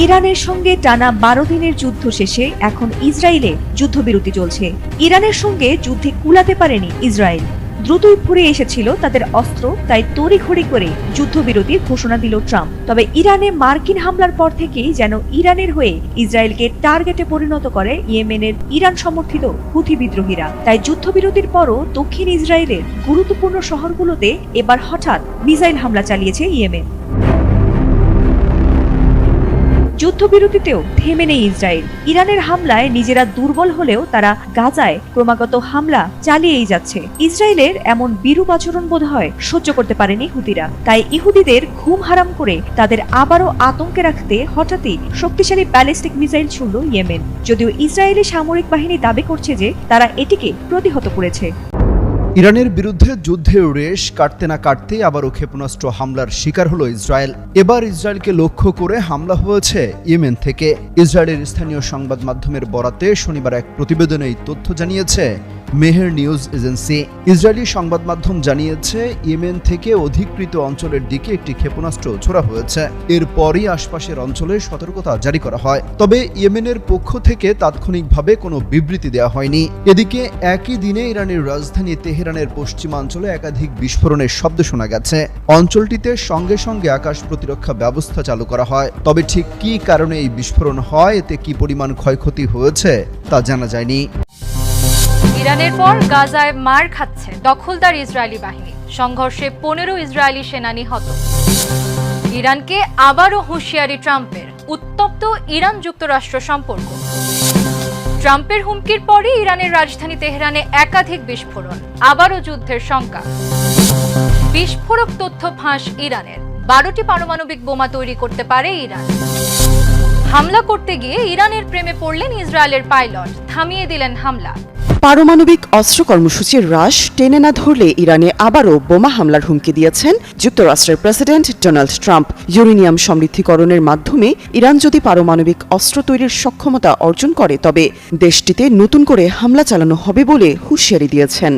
ইরানের সঙ্গে টানা বারো দিনের যুদ্ধ শেষে এখন ইসরায়েলে যুদ্ধবিরতি চলছে। ইরানের সঙ্গে যুদ্ধে কুলাতে পারেনি ইসরায়েল। দ্রুতই ফুরে এসেছিল তাদের অস্ত্র, তাই তড়িঘড়ি করে যুদ্ধবিরতির ঘোষণা দিল ট্রাম্প। তবে ইরানে মার্কিন হামলার পর থেকেই যেন ইরানের হয়ে ইসরায়েলকে টার্গেটে পরিণত করে ইয়েমেনের ইরান সমর্থিত হুথি বিদ্রোহীরা। তাই যুদ্ধবিরতির পরও দক্ষিণ ইসরায়েলের গুরুত্বপূর্ণ শহরগুলোতে এবার হঠাৎ মিসাইল হামলা চালিয়েছে ইয়েমেন। যুদ্ধবিরতিতেও থেমে নেই ইসরায়েল। ইরানের হামলায় নিজেরা দুর্বল হলেও তারা গাজায় ক্রমাগত হামলা চালিয়েই যাচ্ছে। ইসরায়েলের এমন বিরূপ আচরণ বোধ হয় সহ্য করতে পারেনি হুতিরা। তাই ইহুদিদের ঘুম হারাম করে তাদের আবারও আতঙ্কে রাখতে হঠাৎই শক্তিশালী ব্যালিস্টিক মিসাইল ছুড়ল ইয়েমেন। যদিও ইসরায়েলি সামরিক বাহিনী দাবি করছে যে তারা এটিকে প্রতিহত করেছে। ইরানের বিরুদ্ধে যুদ্ধের রেশ কাটতে না কাটতে আবারও ক্ষেপণাস্ত্র হামলার শিকার হলো ইসরায়েল। এবার ইসরায়েলকে লক্ষ্য করে হামলা হয়েছে ইয়েমেন থেকে। ইসরায়েলের স্থানীয় সংবাদ মাধ্যমের বরাতে শনিবার এক প্রতিবেদনে এই তথ্য জানিয়েছে মেহের নিউজ এজেন্সি। ইসরায়েলি সংবাদ মাধ্যম জানিয়েছে, ইয়েমেন থেকে অধিকৃত অঞ্চলের দিকে একটি ক্ষেপণাস্ত্র ছোড়া হয়েছে। এরপরই আশপাশের অঞ্চলে সতর্কতা জারি করা হয়। তবে ইয়েমেনের পক্ষ থেকে তাৎক্ষণিকভাবে কোনো বিবৃতি দেওয়া হয়নি। এদিকে একই দিনে ইরানের রাজধানী তেহরানের পশ্চিমাঞ্চলে একাধিক বিস্ফোরণের শব্দ শোনা গেছে। অঞ্চলটিতে সঙ্গে সঙ্গে আকাশ প্রতিরক্ষা ব্যবস্থা চালু করা হয়। তবে ঠিক কী কারণে এই বিস্ফোরণ হয়, এতে কি পরিমাণ ক্ষয়ক্ষতি হয়েছে, তা জানা যায়নি। ইরানের পর গাজায় মার খাচ্ছে দখলদার ইসরায়েলি বাহিনী। সংঘর্ষে পনেরো ইসরায়েলি সেনা নিহত। ইরানকে আবারও হুঁশিয়ারি ট্রাম্পের। উত্তপ্ত ইরান যুক্তরাষ্ট্র সম্পর্ক। ট্রাম্পের হুমকির পরে ইরানের রাজধানী তেহরানে একাধিক বিস্ফোরণ, আবারও যুদ্ধের শঙ্কা। বিস্ফোরক তথ্য ফাঁস ইরানের। বারোটি পারমাণবিক বোমা তৈরি করতে পারে ইরান। হামলা করতে গিয়ে ইরানের প্রেমে পড়লেন ইসরায়েলের পাইলট, থামিয়ে দিলেন হামলা। পারমাণবিক অস্ত্র কর্মসূচির হ্রাস টেনে না ধরলে ইরানে আবারও বোমা হামলার হুমকি দিয়েছেন যুক্তরাষ্ট্রের প্রেসিডেন্ট ডোনাল্ড ট্রাম্প। ইউরেনিয়াম সমৃদ্ধিকরণের মাধ্যমে ইরান যদি পারমাণবিক অস্ত্র তৈরির সক্ষমতা অর্জন করে, তবে দেশটিতে নতুন করে হামলা চালানো হবে বলে হুঁশিয়ারি দিয়েছেন।